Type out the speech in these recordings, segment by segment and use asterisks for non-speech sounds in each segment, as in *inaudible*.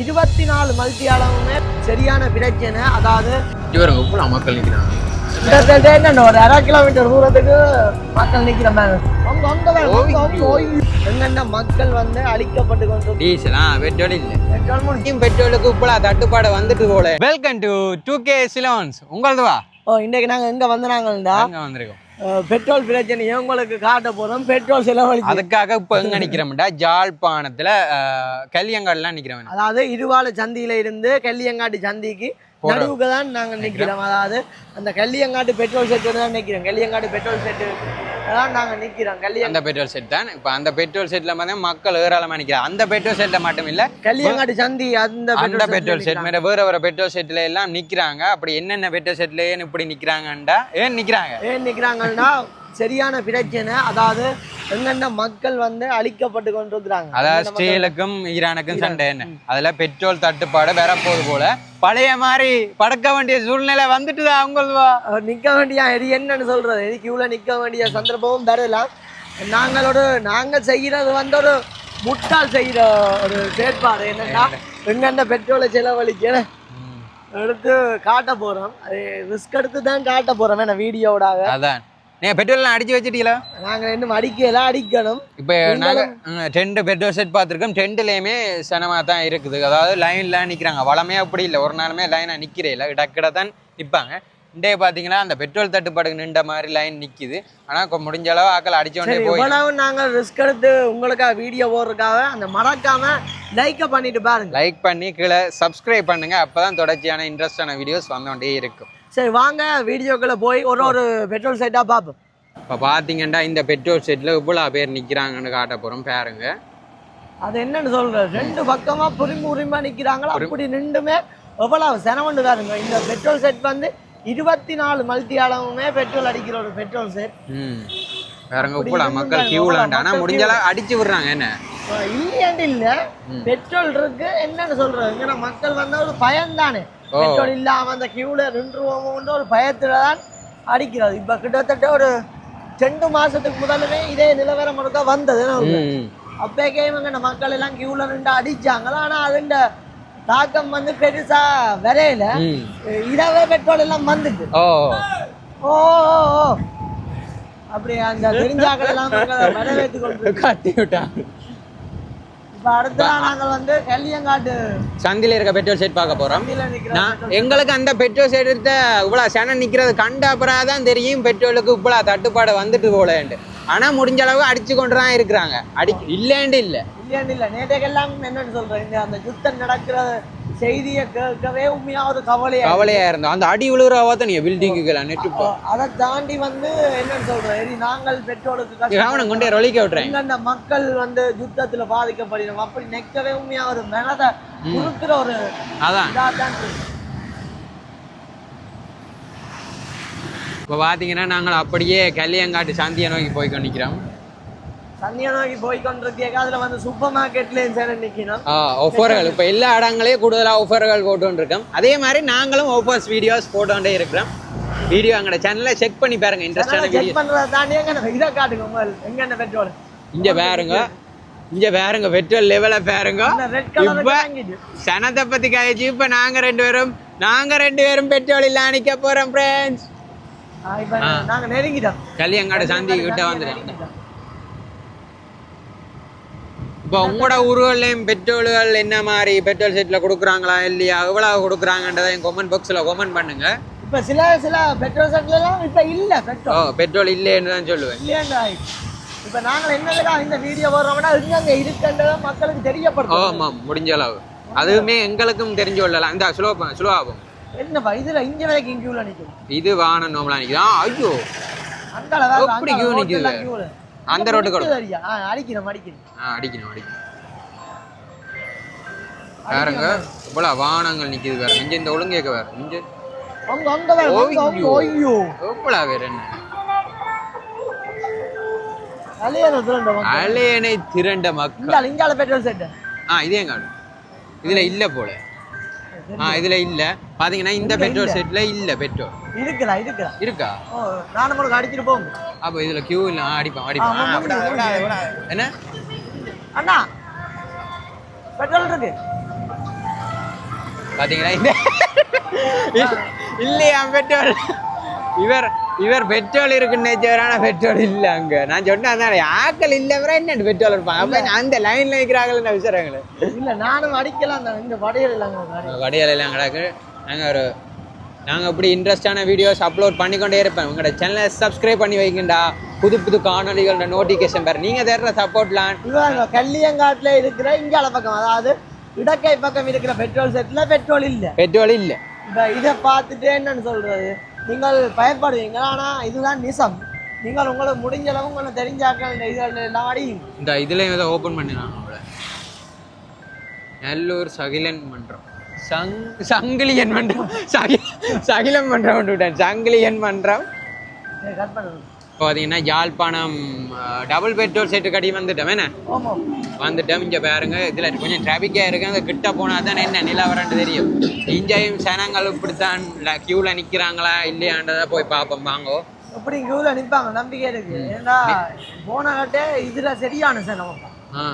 இருபத்தி நாலு மல்டி அளவுமே சரியான பிரச்சனை அதாவது இவருங்க உப்புல மக்கள் நிற்கிறாங்க கிட்டத்தட்ட என்ன ஒரு அரை கிலோமீட்டர் தூரத்துக்கு மக்கள் நிக்கிற மாதிரி. எங்கென்ன மக்கள் வந்து அழிக்கப்பட்டு கொண்டு டீசலா பெட்ரோல் இல்லை. பெட்ரோல் பெட்ரோலுக்கு உப்புலா தட்டுப்பாடு வந்துட்டு போல. Welcome to two K Ceylons உங்களதுவா? ஓ இன்றைக்கு நாங்க எங்க வந்தாங்கண்டா அங்க வந்திருக்கோம். பெட்ரோல் பிரச்சனையை உங்களுக்கு காட்ட போறோம். பெட்ரோல் செலவழிச்சு. அதுக்காக இப்ப எங்க நிக்கிறோம்டா? ஜாழ்ப்பாணத்துல கல்யாங்காடுலாம் நிக்கிறோம். அதாவது இருவாள சந்தியில இருந்து கல்லியங்காட்டு சந்திக்கு நடுவுக்கு தான் நாங்க நிக்கிறோம். அதாவது அந்த கல்லியங்காட்டு பெட்ரோல் செட்டு தான் நிக்கிறோம். கல்லியங்காட்டு பெட்ரோல் செட்டு தான் நாங்க நிக்கிறோம். கல்லியங்க அந்த பெட்ரோல் செட் தான். இப்ப அந்த பெட்ரோல் செட்ல பார்த்தா மக்கள் ஏராளமா நிக்கிறாங்க. அந்த பெட்ரோல் செட்ல மட்டும் இல்ல கல்லியங்காட்டு சந்தி அந்த அந்த பெட்ரோல் செட் மேல வேற வேற பெட்ரோல் செட்ல எல்லாம் நிக்கிறாங்க. அப்படி என்னென்ன பெட்ரோல் செட்ல ஏன் இப்படி நிக்கிறாங்கண்டா? ஏன் நிக்கிறாங்க? ஏன் நிக்கிறாங்கன்னா சரியான பிரச்சனை. அதாவது எங்கென்ன மக்கள் வந்து அழிக்கப்பட்டு கொண்டிருக்கிறாங்க? அதாவது ஸ்டீலுக்கும் ஈரானுக்கும் சண்டை என்ன? அதுல பெட்ரோல் தட்டுப்பாடு வரப்போகுது போல. பழைய மாதிரி பறக்க வேண்டிய சூழ்நிலை வந்துட்டுதா அவங்களுவா நிக்க வேண்டிய? இது என்னன்னு சொல்றது? இதுக்கு இவ்வளவு நிக்க வேண்டிய சந்தர்ப்பமும் வரலாம் நாங்களோட நாங்க செய்யறது வந்து ஒரு முட்டாள் செய்யற ஒரு செயற்பாடு என்னன்னா எங்கென்ன பெட்ரோலை செலவழிக்க எடுத்து காட்ட போறோம். அது ரிஸ்க் எடுத்து தான் காட்ட போறோம். என்ன வீடியோடாக அதான். நீங்க பெட்ரோல் எல்லாம் அடிச்சு வச்சிட்டீங்களா? நாங்க இன்னும் அடிக்கலாம் அடிக்கணும். இப்போ நாங்க டென்ட் பெட்ரோல் செட் பார்த்துருக்கோம். டென்ட்லேயுமே சனமாக தான் இருக்குது. அதாவது லைன்லாம் நிற்கிறாங்க வளமே அப்படி இல்லை. ஒரு நாளுமே லைனாக நிற்கிறே இல்லை. இடக்கிட தான் நிற்பாங்க இன்றைய பார்த்தீங்கன்னா அந்த பெட்ரோல் தட்டுப்பாடுக்கு நின்ற மாதிரி லைன் நிற்கிது ஆனால் முடிஞ்ச அளவு ஆக்கள் அடிச்ச உடனே சரி போய் இவ்வளவு நாங்க ரிஸ்க் எடுத்து உங்களுக்காக வீடியோ போடுறதுக்காக அந்த மறக்காம லைக்க பண்ணிட்டு பாருங்க. லைக் பண்ணி கீழே சப்ஸ்கிரைப் பண்ணுங்க. அப்போ தான் தொடர்ச்சியான இன்ட்ரெஸ்டான வீடியோஸ் வந்தோண்டே இருக்கும். சரி வாங்க வீடியோக்குள்ள போய் ஒரு ஒரு பெட்ரோல் சைட்டா பார்ப்போம் இப்போ பார்த்தீங்கன்னா இந்த பெட்ரோல் செட்டில் இவ்வளோ பேர் நிற்கிறாங்கன்னு காட்ட போகிறோம் பாருங்க. அது என்னன்னு சொல்றது ரெண்டு பக்கமா புரிம்பு உரிமா நிக்கிறாங்களா? அப்படி நின்றுமே எவ்வளவு செனவண்டு பாருங்க இந்த பெட்ரோல் செட் வந்து இருபத்தி நாலு மல்டி அளவுமே பெட்ரோல் அடிக்கிற ஒரு பெட்ரோல் செட் இருந்து மக்கள் பாருங்க, கியூலாண்டா மக்கள் ஆனால் முடிஞ்ச அளவு அடிச்சு விடுறாங்க என்ன? இல்லையாண்டு இல்ல. பெட்ரோல் இருக்கு. என்னன்னு சொல்றது? ஏன்னா மக்கள் வந்து ஒரு பயம் தானே. பெட்ரோல் இல்லாம அந்த கியூல நின்றுவோமோன்ற ஒரு பயத்துல தான் அடிக்கிறது. இப்ப கிட்டத்தட்ட ஒரு ரெண்டு மாசத்துக்கு முதலுமே இதே நிலவரம் ஒருக்கா வந்தது. அப்பேக்கே இவங்க மக்கள் எல்லாம் கியூல நின்று அடிச்சாங்களா? ஆனா அதுண்ட தாக்கம் வந்து பெருசா வரையில. ம். இதவே பெட்ரோல் எல்லாம் வந்துட்டு. ஓ. அப்படி அந்த *laughs* தெரிஞ்சாக்கள் எல்லாம் வரவேற்று கொண்டு காட்டி விட்டாங்க இப்ப அடுத்த நாங்கள் வந்து கல்லியங்காட்டு சந்தில இருக்க பெட்ரோல் செட் பார்க்க போறோம். நான் எங்களுக்கு அந்த பெட்ரோல் செட் எடுத்த இவ்வளோ சனம் நிக்கிறது கண்ட அப்புறம் தான் தெரியும் பெட்ரோலுக்கு இவ்வளோ தட்டுப்பாடு வந்துட்டு போலேன்ட்டு. ஆனா முடிஞ்ச அளவு அடிச்சு கொண்டு தான் இருக்கிறாங்க. அடி இல்லேண்டு இல்லை. இல்லையாண்டு இல்ல. நேற்றைக்கெல்லாம் என்னன்னு சொல்றேன் இந்த அந்த யுத்தம் நடக்கிற செய்தியை கேட்கவே உண்மையா ஒரு கவலையா கவலையா இருந்தோம் அந்த அடி விழுகிறவா தான் நீ பில்டிங்குகளை நெட்டு அதை தாண்டி வந்து என்னன்னு சொல்றேன் சரி, நாங்கள் கஷ்டம் கவனம் கொண்டே ரொலிக்க விட்டுறேன். அந்த மக்கள் வந்து யுத்தத்துல பாதிக்கப்படுகிறோம். அப்படி நெக்கவே உண்மையா ஒரு மனதை குறுக்கிற ஒரு அதான். இப்போ பார்த்தீங்கன்னா நாங்கள் அப்படியே கல்லியங்காட்டு சாந்தியை நோக்கி போய் கொண்டிருக்கிறோம் சந்தியா நோக்கி போய் கொண்டிருக்கேன் அதுல வந்து சூப்பர் மார்க்கெட்லயும் சேர நிக்கணும். ஆஃபர்கள் இப்போ எல்லா இடங்களையும் கூடுதலாக ஆஃபர்கள் போட்டுன்னு இருக்கோம் அதே மாதிரி நாங்களும் ஆஃபர்ஸ் வீடியோஸ் போட்டுக்கொண்டே இருக்கிறோம். வீடியோ எங்களோட சேனலில் செக் பண்ணி பாருங்க இன்ட்ரெஸ்டான வீடியோ செக் பண்றதை தாண்டி எங்க இதை காட்டுங்க முதல்ல. எங்க என்ன பெட்ரோல் இங்க பாருங்க. இங்க பாருங்க பெட்ரோல் லெவல பாருங்க. இப்ப சனத்தை பத்தி கழிச்சு இப்ப நாங்க ரெண்டு பேரும் நாங்க ரெண்டு பேரும் பெட்ரோல் இல்ல நிக்க போறோம் ஃப்ரெண்ட்ஸ் நாங்க நெருங்கிட்டோம். கல்யாங்காடு சாந்தி கிட்ட வந்துட்டோம். இப்போ உங்களோட ஊர்கள்லையும் பெட்ரோல்கள் என்ன மாதிரி பெட்ரோல் செட்ல கொடுக்குறாங்களா இல்லையா? எவ்வளவு கொடுக்குறாங்கன்றதை என் கமெண்ட் பாக்ஸ்ல கமெண்ட் பண்ணுங்க. இப்ப சில சில பெட்ரோல் செட்ல எல்லாம் இப்ப இல்ல ஓ பெட்ரோல் பெட்ரோல் இல்லைன்னு தான் சொல்லுவேன். இல்லையா இப்ப நாங்கள் என்னதுக்காக இந்த வீடியோ போடுறோம்னா எங்கெங்க இருக்குன்றத மக்களுக்கு தெரியப்படுத்தும் ஆமாம் முடிஞ்ச அளவு. அதுவுமே எங்களுக்கும் தெரிஞ்சு கொள்ளலாம். இந்த ஸ்லோ ஸ்லோ ஆகும். என்னப்பா இதுல இங்க வரைக்கும் இங்கியூல நிக்கும் இது வாகனம் நோம்பலாம் நிற்குதான் ஐயோ. அந்த அளவு எப்படி queue நிக்குது? அந்த ரோட்டுக்கு வரும். அடிக்கிறோம் அடிக்கிறோம் ஆ அடிக்கணும் அடிக்கணும். பாருங்க இவ்வளவு வாகனங்கள் நிக்குது வேற. இங்க இந்த ஒழுங்கேக்க வேற. இங்க அங்க அங்க வேற, என்ன. அலையனை திரண்ட மக்கள். இங்கால இங்கால பெட்ரோல் செட் ஆ இதே காடு. இதுல இல்ல போல. ஆ இதுல இல்ல. பாத்தீங்கன்னா இந்த பெட்ரோல் செட்ல இல்ல. பெட்ரோல் இருக்குதா இருக்குதா இருக்கா? ஓ நானும் உங்களுக்கு அடிச்சிட்டு போங்க அப்ப இதுல கியூ இல்ல அடிப்பான் அடிப்பான். என்ன? அண்ணா பெட்ரோல் இருக்கு. பாத்தீங்களா? இந்த இல்லையா பெட்ரோல்? இவர் இவர் பெட்ரோல் இருக்குன்னு நினைச்சவரான பெட்ரோல் இல்ல அங்க. நான் சொன்னேன் அதான் ஆக்கள் இல்ல அப்புறம் என்ன பெட்ரோல் இருப்பாங்க அப்ப அந்த லைன்ல நிக்கிறாங்கன்னு விசாரங்களே இல்ல நானும் அடிக்கலாம் இந்த வடையில் இல்லைங்க வடியால். எல்லாம் கிடக்கு. நாங்கள் ஒரு நாங்கள் இப்படி இன்ட்ரெஸ்டான வீடியோஸ் அப்லோட் பண்ணிக்கொண்டே இருப்பேன். உங்களோட சேனலை சப்ஸ்கிரைப் பண்ணி வைக்கண்டா புது புது காணொலிகளோட நோட்டிஃபிகேஷன் பேர். நீங்கள் தேடுற சப்போர்ட்லாம் கல்லியங்காட்டுல இருக்கிற இங்கால பக்கம் அதாவது இடக்கை பக்கம் இருக்கிற பெட்ரோல் செட்ல பெட்ரோல் இல்ல. பெட்ரோல் இல்லை. இப்ப இதை பார்த்துட்டு என்னன்னு சொல்றது? நீங்கள் பயப்படுவீங்க. ஆனா இதுதான் நிசம். நீங்கள் உங்களுக்கு முடிஞ்ச அளவு உங்களுக்கு தெரிஞ்சாக்கள் இந்த இதுகள் எல்லாம் அடியும். இந்த இதுலேயும் இதை ஓப்பன் பண்ணிடலாம் நம்மள நல்லூர் சகிலன் மன்றம். சங் சங்கிலியன் மன்றம். சகி சகிலன் மன்றம் விட்டுவிட்டேன் சங்கிலியன் மன்றம். பார்த்தீங்கன்னா யாழ்ப்பாணம் டபுள் பெட்ரோல் செட்டு கடி வந்துட்டோம். என்ன? வந்துட்டோம். இங்கே பாருங்க இதில் கொஞ்சம் டிராஃபிக்காக இருக்கு. அந்த கிட்ட போனால் தான் என்ன நிலவரன்னு தெரியும். இங்கேயும் சனங்கள் இப்படித்தான் க்யூவில் நிற்கிறாங்களா இல்லையான்றதை போய் பார்ப்போம். வாங்கோ. எப்படி இங்க நிப்பாங்க. நம்பிக்கை இருக்கு. ஏன்னா போன கட்டே இதுல சரியான சார் நம்ம ஆ.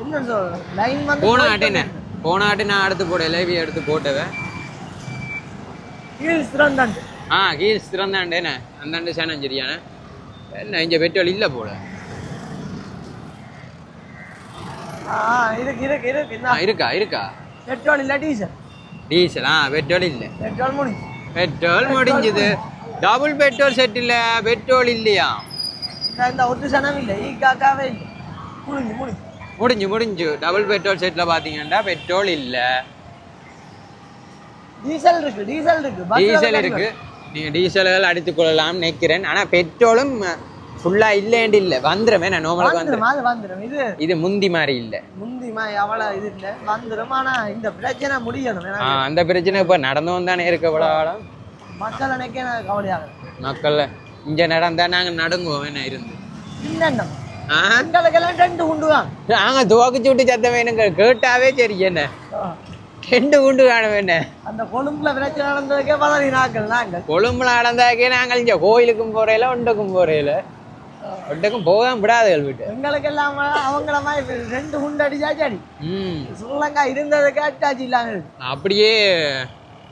என்ன சொல்றது லைன் வந்து போன ஆட்டு என்ன? போன ஆட்டு நான் அடுத்து போட லைவி எடுத்து போட்டவன். ஹீல்ஸ் திறந்தாண்டு ஆ ஹீல்ஸ் திறந்தாண்டு என்ன? அந்தாண்டு சேனம் சரியான. என்ன இங்கே பெட்ரோல் இல்லை போல. இருக்கு இருக்கு இருக்கு பெட்ரோல் இல்ல டீசல். டீசல் ஆ பெட்ரோல் இல்லை. பெட்ரோல் முடிஞ்சு. பெட்ரோல் முடிஞ்சுது. டபுள் பெட்ரோல் செட் இல்லை பெட்ரோல் இல்லையா? இந்த ஒரு சனம் இல்லை. ஈ காக்காவே இல்லை முடிஞ்சு முடிஞ்சு. முடிஞ்சு முடிஞ்சு. டபுள் பெட்ரோல் செட்டில் பார்த்தீங்கன்னா பெட்ரோல் இல்லை. டீசல் இருக்கு டீசல் இருக்கு. டீசல் தான் இருக்கு. நீங்கள் டீசல்கள் அடித்துக் கொள்ளலாம் நினைக்கிறேன். ஆனால் பெட்ரோலும் ஃபுல்லாக இல்லைன்னு இல்லை. வந்துடும் என்ன நோமலுக்கு வந்துடும் இது இது முந்தி மாதிரி இல்லை. முந்திமா எவ்வளவு இது இல்ல. வந்துரும். ஆனா இந்த பிரச்சனை முடியணும். அந்த பிரச்சனை இப்போ நடந்து வந்தானே இருக்க இவ்வளோ மக்கள் நினைக்க எனக்கு கவலையாகும் மக்கள் இங்கே நடந்தா நாங்கள் நடுங்குவோம். என்ன இருந்து? இல்லைன்னா ஆ எங்களுக்கெல்லாம் ரெண்டு உண்டு தான். நாங்கள் துவக்கிச்சு விட்டு சத்தம் வேணுங்க கேட்டாவே சரி என்ன? ரெண்டு உண்டு காணும் என்ன? அந்த கொழும்புல பிரச்சனை நடந்ததுக்கே பதவி நாட்கள் நாங்கள். கொழும்புல நடந்தாக்கே நாங்கள் இங்கே கோயிலுக்கும் போறையில ஒன்றுக்கும் போறையில ஒன்றுக்கும் போக விடாதுகள் வீட்டு. எங்களுக்கெல்லாம் அவங்கள மாதிரி ரெண்டு குண்டு அடிச்சாச்சு அடி ம். ஸ்ரீலங்கா இருந்ததுக்கு அட்டாச்சு இல்லாம இருக்கு அப்படியே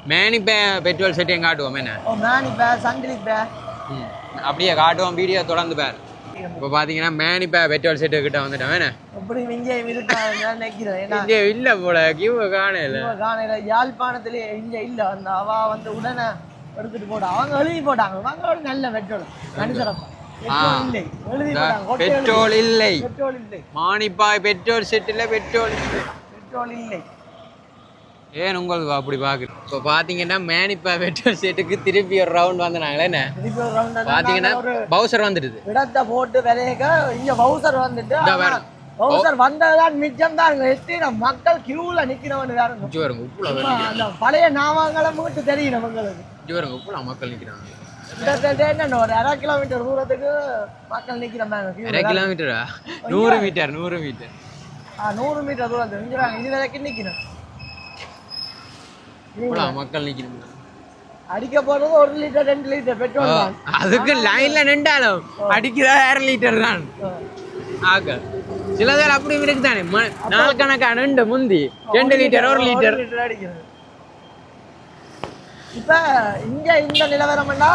மேனி பே பெட்ரோல் செட்டையும் காட்டுவோம் என்ன? மேனி பே சங்கிலி பே. அப்படியே காட்டுவோம் வீடியோ தொடர்ந்து பாரு. இப்போ பார்த்தீங்கன்னா மேனி பே பெட்ரோல் செட்டு கிட்ட வந்துட்டோம். என்ன? எப்படி இங்கே இருக்கா நினைக்கிறேன். இங்கே இல்லை போல கியூ காணல இவ காணையில யாழ்ப்பாணத்திலே இங்க இல்ல. அந்த அவ வந்து உடனே எடுத்துட்டு போட்டா. அவங்க எழுதி போட்டாங்க. அவங்களோட நல்ல பெட்ரோல். மனுஷரப்பா. பெட்ரோல் இல்லை. பெட்ரோல் இல்லை. பெட்ரோல் இல்லை. மானிப்பாய் பெட்ரோல் செட்டில் பெட்ரோல். இல்லை பெட்ரோல் இல்லை. ஏன் உங்களுக்கு அப்படி பாக்குது இப்போ பாத்தீங்கன்னா மேனிப்பா பெட்ரோல் செட்டுக்கு திருப்பி ஒரு ரவுண்ட் வந்தாங்களே என்ன? திருப்பி ஒரு ரவுண்ட் பவுசர் வந்துடுது. இடத்தை போட்டு விலையக இங்க பவுசர் வந்துட்டு. பவுசர் வந்ததுதான் மிச்சம் தான் எத்தனை மக்கள் கியூல நிக்கிறவன் வேற. வருங்க உப்புல அந்த பழைய நாமங்களை மட்டும் தெரியும் நமங்களுக்கு இஞ்சி வருங்க உப்புல மக்கள் என்ன ஒரு அரை கிலோமீட்டர் தூரத்துக்கு மக்கள் மாதிரி அரை கிலோமீட்டரா நூறு மீட்டர் நூறு மீட்டர் நூறு மீட்டர் தூரத்துக்கு. நிக்கிறாங்க இது வரைக்கும் உப்புல மக்கள் அடிக்க போறது ஒரு லிட்டர் ரெண்டு லிட்டர் பெட்ரோல் அதுக்கு லைன்ல நின்றாலும் அடிக்கிறதா அரை லிட்டர் தான். ஆக சில பேர் அப்படி இருக்குதானே ம- நாள் கணக்கா நின்று முந்தி ரெண்டு லிட்டர் ஒரு லிட்டர். இப்ப இங்க இந்த நிலவரம்னா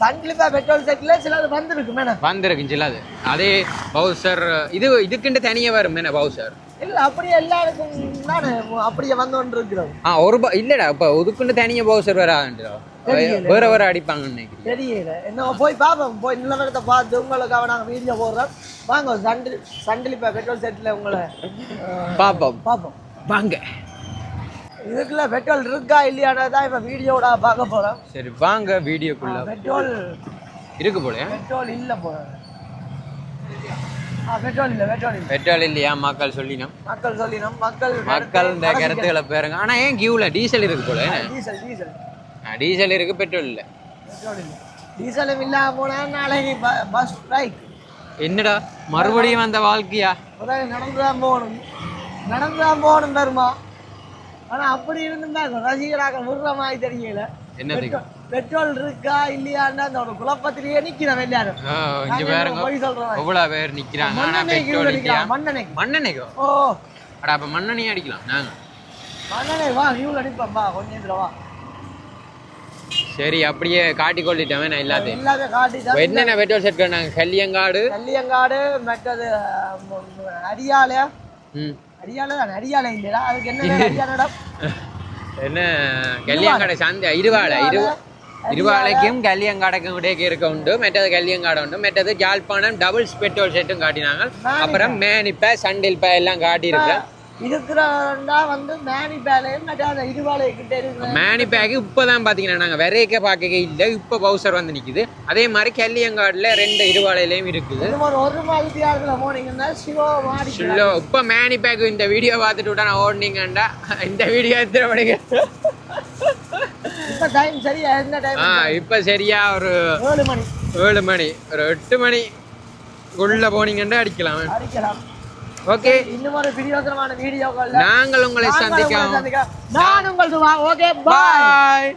சன்லிப்பா பெட்ரோல் செட்ல சிலது வந்திருக்கு மேடம் வந்திருக்கு சிலது. அதே பவுசர் இது இதுக்குண்டு தனியா வரும் என்ன பவுசர்? இல்ல அப்படியே எல்லாருக்கும் தானே அப்படியே வந்து கொண்டு இருக்கிறோம் ஆ ஒரு இல்லடா இப்போ ஒதுக்குண்டு தனியா பவுசர் வராதுன்றா. வேற வேற அடிப்பாங்கன்னு தெரியல. என்ன போய் பார்ப்போம் போய் நிலவரத்தை பார்த்து உங்களுக்காக நாங்கள் வீடியோ போடுறோம். வாங்க சண்டில் சண்டிலிப்பா பெட்ரோல் செட்டில் உங்களை அஹ், பாப்போம். பார்ப்போம் வாங்க. இதுக்குள்ள பெட்ரோல் இருக்கா இல்லையானதான் இப்போ வீடியோட பார்க்க போகிறோம் சரி வாங்க வீடியோக்குள்ள. பெட்ரோல் இருக்கு போல பெட்ரோல் இல்லை ஆ பெட்ரோல் இல்லை பெட்ரோல் இல்லை. பெட்ரோல் இல்லையா? மக்கள் சொல்லினோம். மக்கள் சொல்லினோம். மக்கள் மக்கள் இந்த கருத்துக்களை பேருங்க. ஆனா ஏன் கியூல டீசல் இருக்கு போல? என்ன? டீசல் டீசல் டீசல் இருக்கு பெட்ரோல் இல்ல. பெட்ரோல் இல்லை. டீசலும் இல்லாம போனால் நாளைக்கு பஸ் ஸ்ட்ரைக் என்னடா? மறுபடியும் அந்த வாழ்க்கையா? உதவி நடந்து தான் போகணும். நடந்து தான் போகணும் பெருமா ஆனா அப்படி இருந்திருந்தாங்க ரசிகராக விடுற மாதிரி தெரியல. என்னதுக்கு பெட்ரோல் இருக்கா இல்லையான்னு அந்த ஒரு குழப்பத்திலேயே நிக்கிறோம் எல்லாரும். இங்க பாருங்க போய் சொல்றோம் எவ்வளவு பேர் நிக்கிறாங்க? ஆனா மண்ணெண்ணெய் பெட்ரோல் மண்ணெண்ணெய் ஓ. அட அப்ப மண்ணெண்ணெய் அடிக்கலாம். நாங்க. அண்ணனே வா கியூல நிப்போம் வா கொஞ்சம் இதுல வா. சரி அப்படியே காட்டி கொள்ளிட்டவன் நான் எல்லாத்தையும் எல்லாத்தையும் காட்டிட்டா இப்ப என்னென்ன பெட்ரோல் செட் நாங்கள் கல்லியங்காடு? கல்லியங்காடு மற்றது அரியாலை ம் அரியாலை தான் அரியாலை இல்லையா அதுக்கு என்ன *laughs* அரியாலடா என்ன? கல்யாங்காடை சந்தை இருவாளை இரு இருவாளைக்கும் கல்யாங்காடைக்கும் இடையே இருக்க உண்டு. மற்றது கல்யாங்காடை உண்டு. மற்றது யாழ்ப்பாணம் டபுள்ஸ் பெட்ரோல் செட்டும் காட்டினாங்க. அப்புறம் மேனிப்ப சண்டில்ப எல்லாம் காட்டியிருக்கேன் இருக்கிறா வந்து மேனி பேலையும் மேனி பேக்கு இப்போதான் பார்த்தீங்கன்னா நாங்கள் விரைக்க பார்க்க இல்லை. இப்போ பவுசர் வந்து நிற்குது அதே மாதிரி கல்லியங்காடில் ரெண்டு இருவாளையிலையும் இருக்குது. ஒரு மாதிரி இப்போ மேனி பேக்கு இந்த வீடியோ பார்த்துட்டு விட்டா நான் ஓடினீங்கண்டா. இந்த வீடியோ எத்தனை மணிக்கு இப்ப டைம் சரியா? என்ன டைம் ஆ இப்போ சரியா ஒரு ஏழு மணி. ஏழு மணி. ஒரு எட்டு மணி. உள்ள போனீங்கன்னா அடிக்கலாம். அடிக்கலாம். ஓகே. இன்னும் ஒரு பிரியோசனமான வீடியோக்கள் நாங்கள் உங்களை சந்திக்கலாம் நான் உங்களது ஓகே பாய்